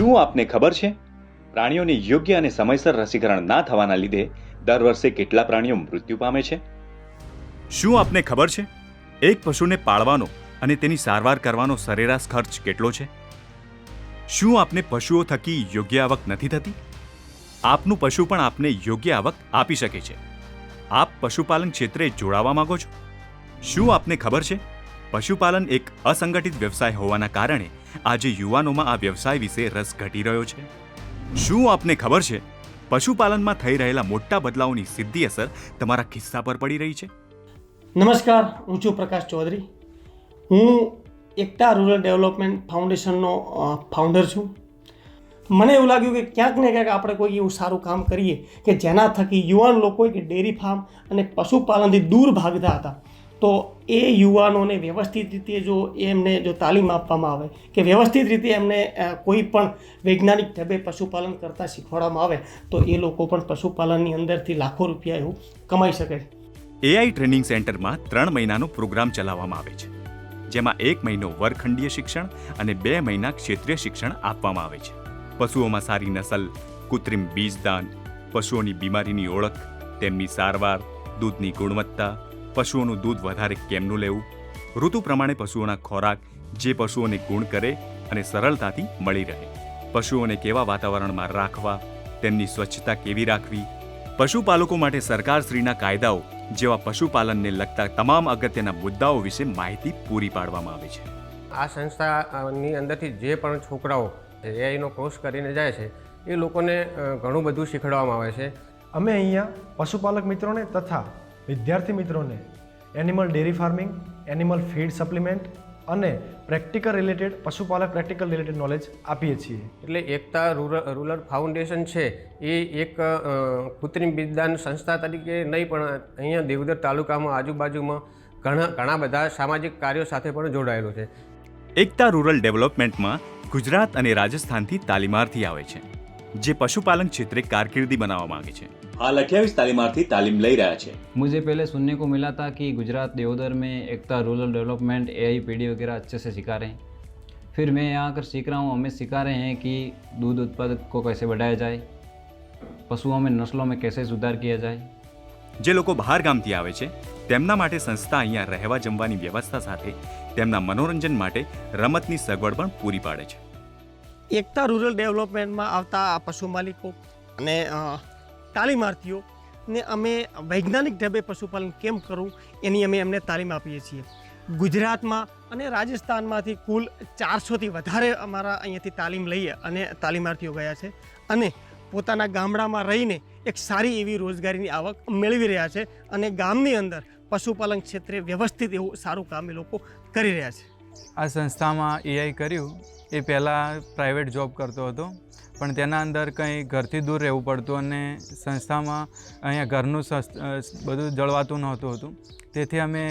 શું આપને ખબર છે? પ્રાણીઓને યોગ્ય અને સમયસર રસીકરણ ના થવાના લીધે દર વર્ષે કેટલા પ્રાણીઓ મૃત્યુ પામે છે? શું આપને ખબર છે? એક પશુને પાળવાનો અને તેની સારવાર કરવાનો સરેરાશ ખર્ચ કેટલો છે? શું આપને પશુઓ થકી યોગ્ય આવક નથી થતી? આપનું પશુ પણ આપને યોગ્ય આવક આપી શકે છે. આપ પશુપાલન ક્ષેત્રે જોડાવા માંગો છો? શું આપને ખબર છે? પશુપાલન એક અસંગઠિત વ્યવસાય હોવાના કારણે આજે યુવાનોમાં આ વ્યવસાય વિશે રસ ઘટી રહ્યો છે. શું આપને ખબર છે? પશુપાલનમાં થઈ રહેલા મોટા બદલાવની સીધી અસર તમારા ખિસ્સા પર પડી રહી છે? નમસ્કાર, હું છું પ્રકાશ ચૌધરી. હું એકતા રૂરલ ડેવલપમેન્ટ ફાઉન્ડેશનનો ફાઉન્ડર છું. મને એવું લાગ્યું કે ક્યાંક ને ક્યાંક આપણે કોઈ એવું સારું કામ કરીએ કે જેના થકી યુવાન લોકો કે ડેરી ફાર્મ અને પશુપાલનથી દૂર ભાગતા હતા. તો એ યુવાનોને વ્યવસ્થિત રીતે જો એમને જો તાલીમ આપવામાં આવે કે વ્યવસ્થિત રીતે એમને કોઈ પણ વૈજ્ઞાનિક ઢબે પશુપાલન કરતાં શીખવાડવામાં આવે, તો એ લોકો પણ પશુપાલનની અંદરથી લાખો રૂપિયા એવું કમાઈ શકે છે. એઆઈ ટ્રેનિંગ સેન્ટરમાં ત્રણ મહિનાનો પ્રોગ્રામ ચલાવવામાં આવે છે, જેમાં એક મહિનો વર્ગખંડીય શિક્ષણ અને બે મહિના ક્ષેત્રીય શિક્ષણ આપવામાં આવે છે. પશુઓમાં સારી નસલ, કૃત્રિમ બીજદાન, પશુઓની બીમારીની ઓળખ, તેમની સારવાર, દૂધની ગુણવત્તા પશુઓનું દૂધ વધારે કેમનું લેવું? ઋતુ પ્રમાણે પશુઓના ખોરાક જે પશુઓને ગુણ કરે અને સરળતાથી મળી રહે. પશુઓને કેવા વાતાવરણમાં રાખવા? તેમની સ્વચ્છતા કેવી રાખવી? પશુપાલકો માટે સરકારશ્રીના કાયદાઓ જેવા પશુપાલનને લગતા તમામ અગત્યના મુદ્દાઓ વિશે માહિતી પૂરી પાડવામાં આવે છે. આ સંસ્થાની અંદરથી જે પણ છોકરાઓ એઆઈનો કોર્સ કરીને જાય છે એ લોકોને ઘણું બધું શીખવાડવામાં આવે છે. અમે અહીંયા પશુપાલક મિત્રોને તથા વિદ્યાર્થી મિત્રોને animal dairy farming animal feed supplement અને પ્રેક્ટિકલ રિલેટેડ પશુપાલક પ્રેક્ટિકલ રિલેટેડ નોલેજ આપીએ છીએ. એટલે એકતા રૂરલ રૂરલ ફાઉન્ડેશન છે એ એક કૃત્રિમ વિજ્ઞાન સંસ્થા તરીકે નહીં પણ અહીંયા દેવદર તાલુકામાં આજુબાજુમાં ઘણા ઘણા બધા સામાજિક કાર્યો સાથે પણ જોડાયેલું છે. એકતા રૂરલ ડેવલપમેન્ટમાં ગુજરાત અને રાજસ્થાનથી તાલીમાર્થી આવે છે. જે પશુપાલન ક્ષેત્રે કારકિર્દી બનાવવા માંગે છે હાલ અઠ્યાવીસ તાલીમાર્થી તાલીમ લઈ રહ્યા છે मुझे पहले सुनने को मिला था कि गुजरात देवोदर में Ekta rural development A PD वगैरह अच्छे से सिखा रहे हैं फिर मैं यहाँ आकर सीख रहा हूँ हमें सिखा रहे हैं कि दूध उत्पादक को कैसे बढ़ाया जाए पशुओं में नस्लों में कैसे सुधार किया जाए જે લોકો બહાર ગામથી આવે છે તેમના માટે સંસ્થા અહીંયા રહેવા જમવાની વ્યવસ્થા સાથે તેમના મનોરંજન માટે રમતની સગવડ પણ પૂરી પાડે છે એકતા રૂરલ ડેવલપમેન્ટમાં આવતા પશુ માલિકો અને તાલીમાર્થીઓ ને અમે વૈજ્ઞાનિક ઢબે પશુપાલન કેમ કરવું એની અમે એમને તાલીમ આપીએ છીએ. ગુજરાતમાં અને રાજસ્થાનમાંથી કુલ ચારસોથી વધારે અમારા અહીંયાથી તાલીમ લઈએ અને તાલીમાર્થીઓ ગયા છે અને પોતાના ગામડામાં રહીને એક સારી એવી રોજગારીની આવક મેળવી રહ્યા છે અને ગામની અંદર પશુપાલન ક્ષેત્રે વ્યવસ્થિત એવું સારું કામ એ લોકો કરી રહ્યા છે. આ સંસ્થામાં એઆઈ કર્યું. એ પહેલાં પ્રાઇવેટ જોબ કરતો હતો. પણ તેના અંદર કંઈ ઘરથી દૂર રહેવું પડતું અને સંસ્થામાં અહીંયા ઘરનું બધું જળવાતું નહોતું હતું. તેથી અમે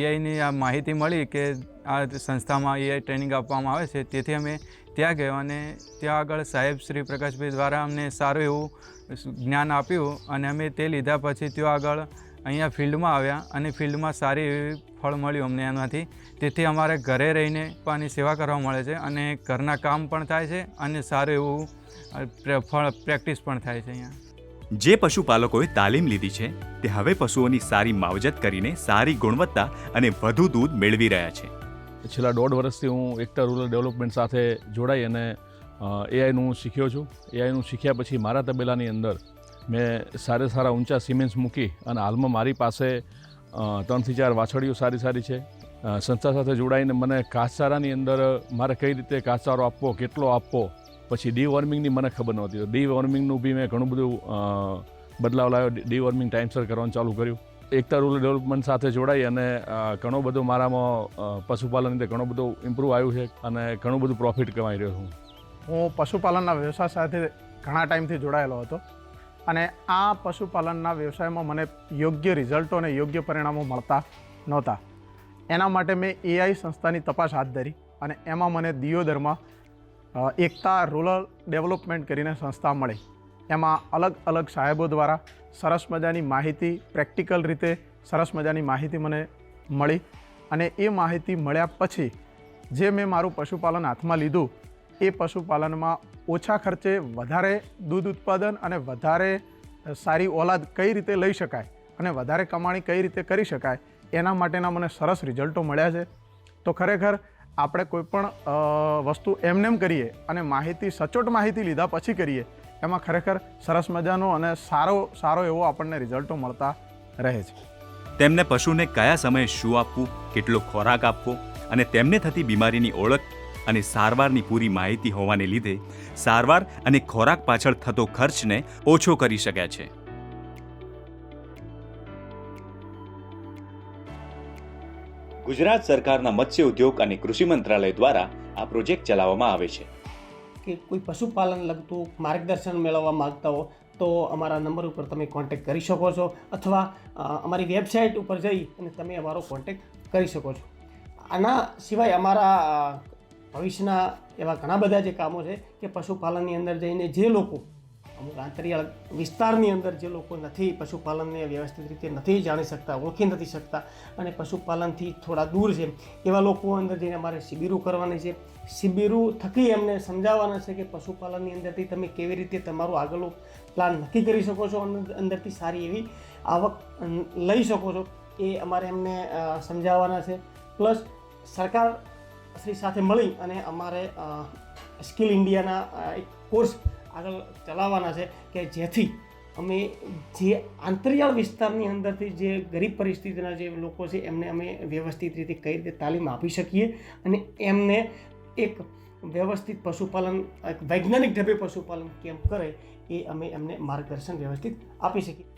એઆઈની આ માહિતી મળી કે આ સંસ્થામાં એઆઈ ટ્રેનિંગ આપવામાં આવે છે. તેથી અમે ત્યાં ગયો અને ત્યાં આગળ સાહેબ શ્રી પ્રકાશભાઈ દ્વારા અમને સારું એવું જ્ઞાન આપ્યું અને અમે તે લીધા પછી ત્યાં આગળ અહીંયા ફિલ્ડમાં આવ્યા અને ફિલ્ડમાં સારી એવી ફળ મળ્યું અમને એનાથી. તેથી અમારે ઘરે રહીને પણ સેવા કરવા મળે છે અને ઘરના કામ પણ થાય છે અને સારું એવું ફળ પ્રેક્ટિસ પણ થાય છે અહીંયા. જે પશુપાલકોએ તાલીમ લીધી છે તે હવે પશુઓની સારી માવજત કરીને સારી ગુણવત્તા અને વધુ દૂધ મેળવી રહ્યા છે. છેલ્લા દોઢ વર્ષથી હું એકતા રૂરલ ડેવલપમેન્ટ સાથે જોડાઈ અને એઆઈનું શીખ્યો છું. એઆઈનું શીખ્યા પછી મારા તબેલાની અંદર મેં સારા સારા ઊંચા સિમેન્ટ્સ મૂકી અને હાલમાં મારી પાસે ત્રણથી ચાર વાછડીઓ સારી સારી છે. સંસ્થા સાથે જોડાઈને મને ઘાસચારાની અંદર મારે કઈ રીતે ઘાસચારો આપવો, કેટલો આપવો, પછી ડી વોર્મિંગની મને ખબર નહોતી. ડી વોર્મિંગનું બી મેં ઘણું બધું બદલાવ લાવ્યો. ડી વોર્મિંગ ટાઈમસર કરવાનું ચાલુ કર્યું. એકતા રૂરલ ડેવલપમેન્ટ સાથે જોડાઈ અને ઘણો બધો મારામાં પશુપાલન રીતે ઘણો બધો ઇમ્પ્રૂવ આવ્યું છે અને ઘણું બધું પ્રોફિટ કમાઈ રહ્યો છું. હું પશુપાલનના વ્યવસાય સાથે ઘણા ટાઈમથી જોડાયેલો હતો. અને આ પશુપાલનના વ્યવસાયમાં મને યોગ્ય રિઝલ્ટો અને યોગ્ય પરિણામો મળતા નહોતા. એના માટે મેં એઆઈ સંસ્થાની તપાસ હાથ ધરી અને એમાં મને દિયોદરમાં એકતા રૂરલ ડેવલપમેન્ટ કરીને સંસ્થા મળી. એમાં અલગ અલગ સાહેબો દ્વારા સરસ મજાની માહિતી, પ્રેક્ટિકલ રીતે સરસ મજાની માહિતી મને મળી અને એ માહિતી મળ્યા પછી જે મેં મારું પશુપાલન હાથમાં લીધું એ પશુપાલનમાં ઓછા ખર્ચે વધારે દૂધ ઉત્પાદન અને વધારે સારી ઓલાદ કઈ રીતે લઈ શકાય અને વધારે કમાણી કઈ રીતે કરી શકાય, એના માટેના મને સરસ રિઝલ્ટો મળ્યા છે. તો ખરેખર આપણે કોઈપણ વસ્તુ એમનેમ કરીએ અને માહિતી, સચોટ માહિતી લીધા પછી કરીએ, એમાં ખરેખર સરસ મજાનો અને સારો સારો એવો આપણને રિઝલ્ટો મળતા રહે છે. તેમને પશુને કયા સમયે શું આપવું, કેટલો ખોરાક આપવો અને તેમને થતી બીમારીની ઓળખ અને સારવારની પૂરી માહિતી હોવાને લીધે સારવાર અને ખોરાક પાછળ થતો ખર્ચને ઓછો કરી શક્યા છે. ગુજરાત સરકારના મત્સ્ય ઉદ્યોગ અને કૃષિ મંત્રાલય દ્વારા આ પ્રોજેક્ટ ચલાવવામાં આવે છે. કે કોઈ પશુપાલન લગતું માર્ગદર્શન મેળવવા માંગતા હો તો અમારા નંબર ઉપર તમે કોન્ટેક્ટ કરી શકો છો અથવા અમારી વેબસાઇટ ઉપર જઈ અને તમે અમારો કોન્ટેક્ટ કરી શકો છો. આના સિવાય અમારા ભવિષ્યના એવા ઘણા બધા જે કામો છે કે પશુપાલનની અંદર જઈને જે લોકો અમુક આંતરિયાળ વિસ્તારની અંદર જે લોકો નથી, પશુપાલનને વ્યવસ્થિત રીતે નથી જાણી શકતા, ઓળખી નથી શકતા અને પશુપાલનથી થોડા દૂર છે, એવા લોકો અંદર જઈને અમારે શિબિરો કરવાની છે. શિબિરો થકી એમને સમજાવવાના છે કે પશુપાલનની અંદરથી તમે કેવી રીતે તમારું આગળનું પ્લાન નક્કી કરી શકો છો અંદરથી સારી એવી આવક લઈ શકો છો એ અમારે એમને સમજાવવાના છે. પ્લસ સરકાર શ્રી સાથે મળી અને અમારે સ્કિલ ઇન્ડિયાના એક કોર્સ આગળ ચલાવવાના છે કે જેથી અમે જે આંતરિયાળ વિસ્તારની અંદરથી જે ગરીબ પરિસ્થિતિના જે લોકો છે, એમને અમે વ્યવસ્થિત રીતે કઈ રીતે તાલીમ આપી શકીએ અને એમને એક વ્યવસ્થિત પશુપાલન, એક વૈજ્ઞાનિક ઢબે પશુપાલન કેમ કરે એ અમે એમને માર્ગદર્શન વ્યવસ્થિત આપી શકીએ.